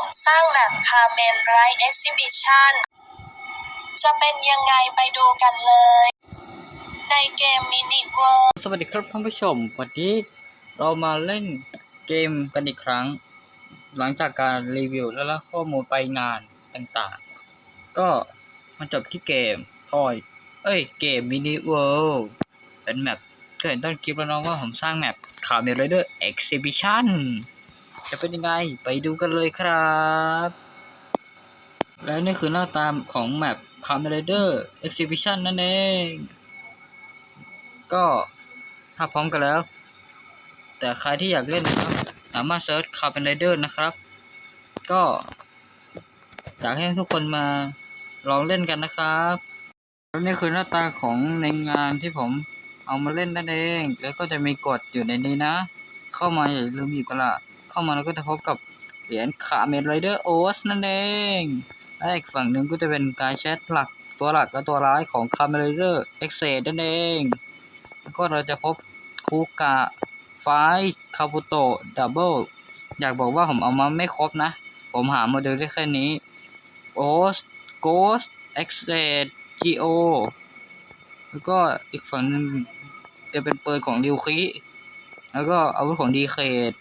ผมสร้างแบบคาเมนไรเอ็กซิบิชันจะเป็นยังไงไปดูกันเลย ในเกมมินิเวิร์สวัสดีครับท่านผู้ชม วันนี้เรามาเล่นเกมกันอีกครั้ง หลังจากการรีวิวและละข้อมูลไปงานต่างๆ ก็มาจบที่เกมทอย เอ้ย เกมมินิเวิลด์เป็นแมปก็เห็นต้นคลิปแล้วเนาะว่าผมสร้างแมปคาเมนไรเดอร์เอ็กซิบิชัน จะเป็นยังไงไปดูกันเลยครับ และนี่คือหน้าตาของแมปคาร์เมรเดอร์เอ็กซิบิชันนั่นเอง ก็ถ้าพร้อมกันแล้ว แต่ใครที่อยากเล่นนะครับ สามารถเซิร์ชคาร์ e นไรเดอร์นะครับ ก็อยากให้ทุกคนมาลองเล่นกันนะครับแล้วนี่คือหน้าตาของในงานที่ผมเอามาเล่นนั่นเอง แล้วก็จะมีกฎอยู่ในนี้นะ เข้ามาอย่าลืมหยิบกระละ เข้ามาแล้วก็จะพบกับเหรียญคาเมนไรเดอร์โอสนั่นเองและอีกฝั่งหนึ่งก็จะเป็นการแชทหลักตัวหลักและตัวร้ายของคาเมนไรเดอร์เอ็กเซดนั่นเองแล้วก็เราจะพบคูกะไฟคาบุโตดับเบิลอยากบอกว่าผมเอามาไม่ครบนะ ผมหาโมเดลได้แค่นี้โอสโกสเอ็กเรดจีโอแล้วก็อีกฝั่งหนึงจะเป็นเปืนของริวคิแล้วก็อาวุธของดีเคด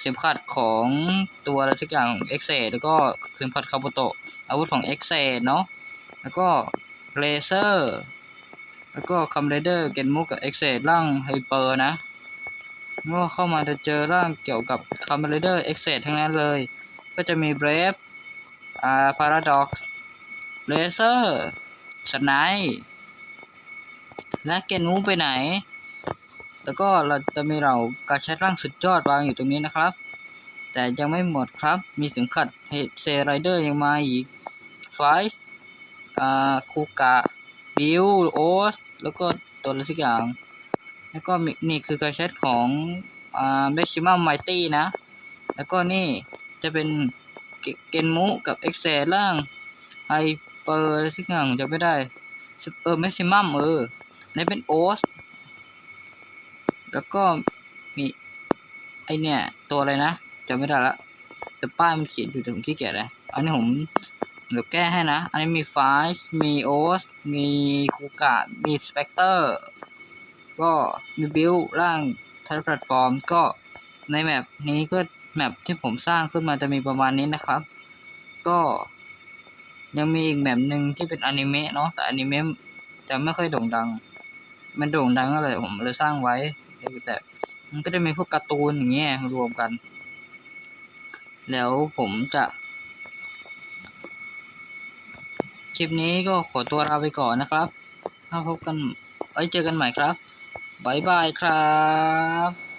เข็มขัดของตัวอะไรสักอย่างเอ็กเซแล้วก็เข็มขัดคาบุโตะอาวุธของเอ็กเซเนาะแล้วก็เลเซอร์แล้วก็คัมเรเดอร์เกนมุกกับเอ็กเซร่างไฮเปอร์นะเมื่อเข้ามาจะเจอร่างเกี่ยวกับคัมเรเดอร์เอ็กเซทั้งนั้นเลย ก็จะมีเบรฟอ่าพาราด็อกเลเซอร์สไนและเกนมุกไปไหน แล้วก็เราจะมีเรากระชัดร่างสุดยอดวางอยู่ตรงนี้นะครับ แต่ยังไม่หมดครับ มีเสียงขัดเซไรเดอร์ยังมาอีกไฟส์อ่าคูกะบิวโอสแล้วก็ตัวอะไรสักอย่าง แล้วก็มีนี่คือกรแชทของอ่าเมชิมัมไมตี้นะ แล้วก็นี่จะเป็นเกนมุกับเอ็กเซล่างไฮเปอร์อะไรสักอย่างจะไม่ได้เออเมชิมัมเออนี่เป็นโอส แล้วก็มีไอเนี่ย ตัวอะไรนะจำไม่ได้ละแต่ป้ายมันเขียนอยู่แต่ผมขี้เกียจเลยอันนี้ผมเดี๋ยวแก้ให้นะ อันนี้มีไฟส์มีโอสมีคูกะมีสเปกเตอร์ก็มีบิลร่างทัชแพลตฟอร์ม ก็ในแมปนี้ก็แมปที่ผมสร้างขึ้นมาจะมีประมาณนี้นะครับ ก็ยังมีอีกแมปหนึ่งที่เป็นอนิเมะเนาะแต่อนิเมะจะไม่ค่อยโด่งดัง มันโด่งดังก็เลยผมเลยสร้างไว้ แต่มันก็จะมีพวกการ์ตูนอย่างเงี้ยรวมกัน แล้วผมจะ คลิปนี้ก็ขอตัวลาไปก่อนนะครับถ้าพบกันไว้เจอกันใหม่ครับบ๊ายบายครับ